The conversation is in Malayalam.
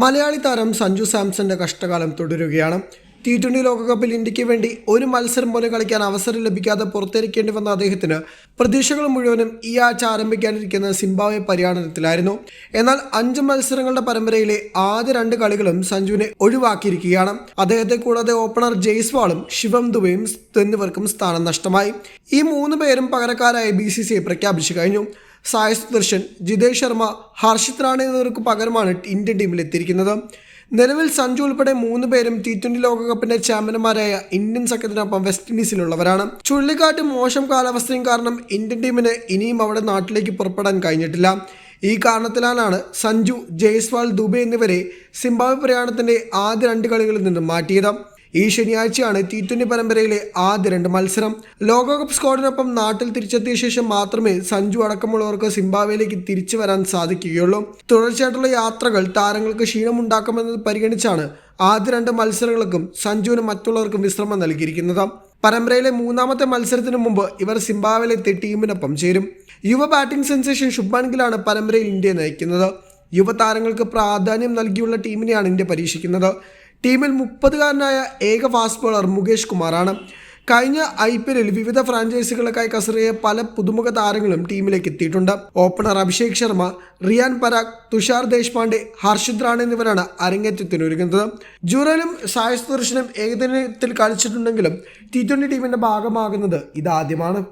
മലയാളി താരം സഞ്ജു സാംസന്റെ കഷ്ടകാലം തുടരുകയാണ്. ടി ട്വന്റി ലോകകപ്പിൽ ഇന്ത്യയ്ക്ക് വേണ്ടി ഒരു മത്സരം പോലും കളിക്കാൻ അവസരം ലഭിക്കാതെ പുറത്തിരിക്കേണ്ടി വന്ന അദ്ദേഹത്തിന് പ്രതീക്ഷകൾ മുഴുവനും ഈ ആഴ്ച ആരംഭിക്കാനിരിക്കുന്ന സിംബാബ്വെ പര്യടനത്തിലായിരുന്നു എന്നാൽ അഞ്ച് മത്സരങ്ങളുടെ പരമ്പരയിലെ ആദ്യ രണ്ട് കളികളും സഞ്ജുവിനെ ഒഴിവാക്കിയിരിക്കുകയാണ്. അദ്ദേഹത്തെ കൂടാതെ ഓപ്പണർ ജയ്സ്വാളും ശിവം ദുബയും എന്നിവർക്കും സ്ഥാനം നഷ്ടമായി. ഈ മൂന്ന് പേരും പകരക്കാരായി ബി പ്രഖ്യാപിച്ചു കഴിഞ്ഞു. സായ് സുദർശൻ ജിതേഷ് ശർമ്മ ഹർഷിത് റാണ എന്നിവർക്ക് പകരമാണ് ഇന്ത്യൻ ടീമിൽ എത്തിയിരിക്കുന്നത്. നിലവിൽ സഞ്ജു ഉൾപ്പെടെ മൂന്ന് പേരും ടി ട്വന്റി ലോകകപ്പിന്റെ ചാമ്പ്യന്മാരായ ഇന്ത്യൻ സഖ്യത്തിനൊപ്പം വെസ്റ്റ് ഇൻഡീസിലുള്ളവരാണ് ചുഴലിക്കാറ്റും മോശം കാലാവസ്ഥയും കാരണം ഇന്ത്യൻ ടീമിന് ഇനിയും അവിടെ നാട്ടിലേക്ക് പുറപ്പെടാൻ കഴിഞ്ഞിട്ടില്ല. ഈ കാരണത്തിലാണ് സഞ്ജു ജയ്സ്വാൾ ദുബെ എന്നിവരെ സിംബാബ്വെ പ്രയാണത്തിന്റെ ആദ്യ രണ്ട് കളികളിൽ നിന്നും മാറ്റിയത്. ഈ ശനിയാഴ്ചയാണ് ടി ട്വന്റി പരമ്പരയിലെ ആദ്യ രണ്ട് മത്സരം. ലോകകപ്പ് സ്ക്വാഡിനൊപ്പം നാട്ടിൽ തിരിച്ചെത്തിയ ശേഷം മാത്രമേ സഞ്ജു അടക്കമുള്ളവർക്ക് സിംബാബ്വേയിലേക്ക് തിരിച്ചു വരാൻ സാധിക്കുകയുള്ളൂ. തുടർച്ചയായിട്ടുള്ള യാത്രകൾ താരങ്ങൾക്ക് ക്ഷീണമുണ്ടാക്കുമെന്നത് പരിഗണിച്ചാണ് ആദ്യ രണ്ട് മത്സരങ്ങൾക്കും സഞ്ജുവിനും മറ്റുള്ളവർക്കും വിശ്രമം നൽകിയിരിക്കുന്നത്. പരമ്പരയിലെ മൂന്നാമത്തെ മത്സരത്തിന് മുമ്പ് ഇവർ സിംബാബ്വേയിലെത്തി ടീമിനൊപ്പം ചേരും. യുവ ബാറ്റിംഗ് സെൻസേഷൻ ശുഭ്മാൻ ഗിലാണ് പരമ്പരയിൽ ഇന്ത്യയെ നയിക്കുന്നത്. യുവതാരങ്ങൾക്ക് പ്രാധാന്യം നൽകിയുള്ള ടീമിനെയാണ് ഇന്ത്യ പരീക്ഷിക്കുന്നത്. ടീമിൽ മുപ്പതുകാരനായ ഏക ഫാസ്റ്റ് ബോളർ മുകേഷ് കുമാറാണ്. കഴിഞ്ഞ ഐ പി എല്ലിൽ വിവിധ ഫ്രാഞ്ചൈസികൾക്കായി കസറിയ പല പുതുമുഖ താരങ്ങളും ടീമിലേക്ക് എത്തിയിട്ടുണ്ട്. ഓപ്പണർ അഭിഷേക് ശർമ്മ റിയാൻ പരാഗ് തുഷാർ ദേശ്പാണ്ഡെ ഹർഷിത് റാണ എന്നിവരാണ് അരങ്ങേറ്റത്തിനൊരുങ്ങുന്നത്. ജുറലും സായസ് ദർശനും ഏകദിനത്തിൽ കളിച്ചിട്ടുണ്ടെങ്കിലും ടി ട്വന്റി ടീമിന്റെ ഭാഗമാകുന്നത് ഇതാദ്യമാണ്.